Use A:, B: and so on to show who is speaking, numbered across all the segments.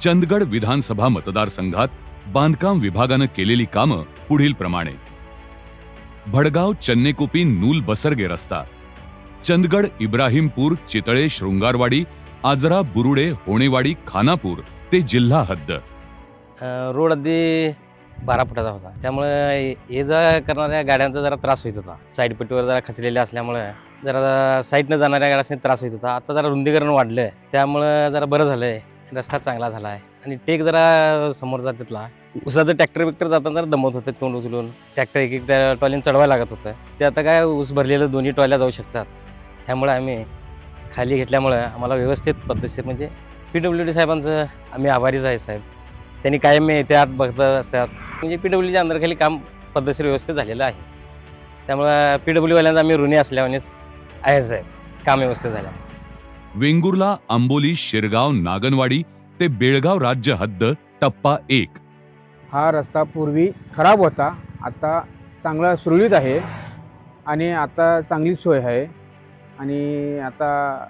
A: चंदगड विधानसभा मतदारसंघात बांधकाम विभागानं केलेली कामं पुढील प्रमाणे. भडगाव चन्नेकुपी नूल बसरगे रस्ता. चंदगड इब्राहिमपूर चितळे शृंगारवाडी आजरा बुरुडे होणेवाडी खानापूर ते जिल्हा हद्द.
B: रोड अगदी बारा फुटाचा होता. त्यामुळे ये जा करणाऱ्या गाड्यांचा जरा त्रास होत होता. साईड पट्टीवर जरा खचलेल्या असल्यामुळे जरा साईडनं जाणाऱ्या गाड्यांना त्रास होत होता. आता जरा रुंदीकरण वाढलं त्यामुळं जरा बरं झालंय. रस्ता चांगला झाला आहे. आणि टेक जरा समोरचा तिथला. उसाचं ट्रॅक्टर बिक्टर जाताना जरा दमत होते तोंड उचलून. ट्रॅक्टर एक एक टॉलीन चढवायला लागत होतं. ते आता काय ऊस भरलेलं दोन्ही टॉयल्या जाऊ शकतात. त्यामुळे आम्ही खाली घेतल्यामुळं आम्हाला व्यवस्थित पद्धतशीर म्हणजे पी डब्ल्यू डी साहेबांचं आम्ही आभारीच आहे साहेब. त्यांनी कायम येतात बघत असतात. म्हणजे पी डब्ल्यूच्या अंदरखाली काम पद्धतशीर व्यवस्थित झालेलं आहे. त्यामुळं पी डब्ल्यूवाल्यांचा आम्ही ऋणी असल्यावानेच आहे साहेब. काम व्यवस्थित झालं.
A: वेंगुर्ला आंबोली शिरगाव नागनवाडी ते बेळगाव राज्य हद्द टप्पा एक.
C: हा रस्ता पूर्वी खराब होता आता चांगला सुरळीत आहे आणि आता चांगली सोय आहे आणि आता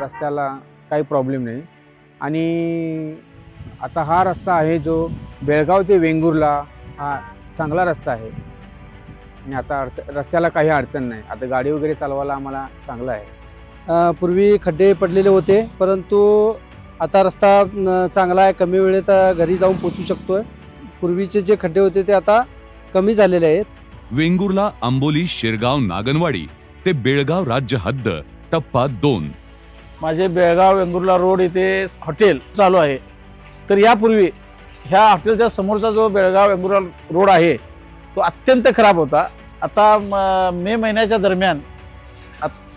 C: रस्त्याला काही प्रॉब्लेम नाही. आणि आता हा रस्ता आहे जो बेळगाव ते वेंगुर्ला हा चांगला रस्ता आहे. आणि आता अडच रस्त्याला काही अडचण नाही. आता गाडी वगैरे चालवायला आम्हाला चांगलं आहे.
D: पूर्वी खड्डे पडलेले होते परंतु आता रस्ता चांगला आहे कमी वेळेत घरी जाऊन पोचू शकतोय. पूर्वीचे जे खड्डे होते ते आता कमी झालेले आहेत.
A: वेंगुर्ला आंबोली शिरगाव नागनवाडी ते बेळगाव राज्य हद्द टप्पा दोन.
E: माझे बेळगाव वेंगुर्ला रोड इथे हॉटेल चालू आहे. तर यापूर्वी ह्या हॉटेलच्या समोरचा जो बेळगाव वेंगुर्ला रोड आहे तो अत्यंत खराब होता. आता म- मे महिन्याच्या दरम्यान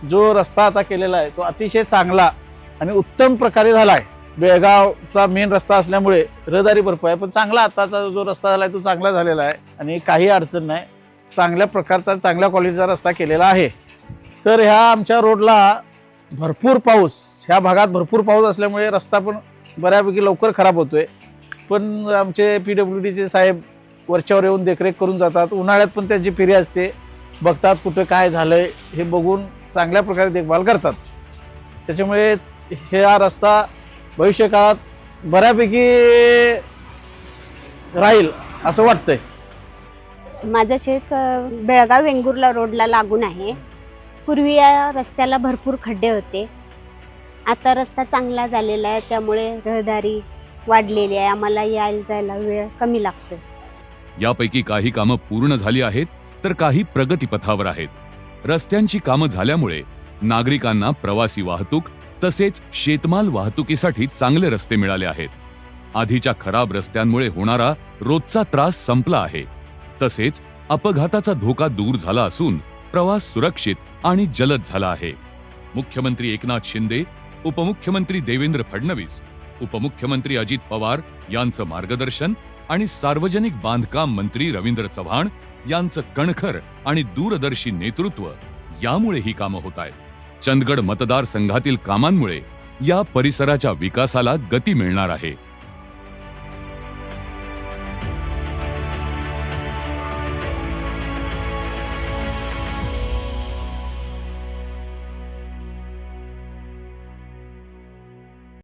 E: जो रस्ता आता केलेला आहे तो अतिशय चांगला आणि उत्तम प्रकारे झाला आहे बेळगावचा मेन रस्ता असल्यामुळे रहदारी भरपूर आहे पण चांगला आत्ताचा जो रस्ता झाला आहे तो चांगला झालेला आहे आणि काही अडचण नाही. चांगल्या प्रकारचा चांगल्या क्वालिटीचा रस्ता केलेला आहे. तर ह्या आमच्या रोडला भरपूर पाऊस ह्या भागात भरपूर पाऊस असल्यामुळे रस्ता पण बऱ्यापैकी लवकर खराब होतो आहे पण आमचे पी डब्ल्यू डीचे साहेब वरच्यावर येऊन देखरेख करून जातात उन्हाळ्यात पण त्यांची फेरी असते. बघतात कुठं काय झालंय हे बघून चांगल्या प्रकारे देखभाल करतात. त्याच्यामुळे हे हा रस्ता भविष्य काळात बऱ्यापैकी राहील असं वाटतंय.
F: माझं शेत बेळगाव वेंगुर्ला रोडला लागून आहे. पूर्वी या रस्त्याला भरपूर खड्डे होते. आता रस्ता चांगला झालेला आहे त्यामुळे रहदारी वाढलेली आहे. आम्हाला यायला जायला वेळ कमी लागतो
A: यापैकी काही कामं पूर्ण झाली आहेत. तर काही प्रगतीपथावर आहेत. रस्त्यांची कामं झाल्यामुळे नागरिकांना प्रवासी वाहतूक तसेच शेतमाल वाहतुकीसाठी चांगले रस्ते मिळाले आहेत. आधीच्या खराब रस्त्यांमुळे होणारा रोजचा त्रास संपला आहे. तसेच अपघाताचा धोका दूर झाला असून प्रवास सुरक्षित आणि जलद झाला आहे. मुख्यमंत्री एकनाथ शिंदे उपमुख्यमंत्री देवेंद्र फडणवीस उपमुख्यमंत्री अजित पवार यांचं मार्गदर्शन आणि सार्वजनिक बांधकाम मंत्री रवींद्र चव्हाण यांचं कणखर आणि दूरदर्शी नेतृत्व यामुळे ही कामं होत आहेत. चंदगड मतदारसंघातील कामांमुळे या परिसराच्या विकासाला गती मिळणार आहे.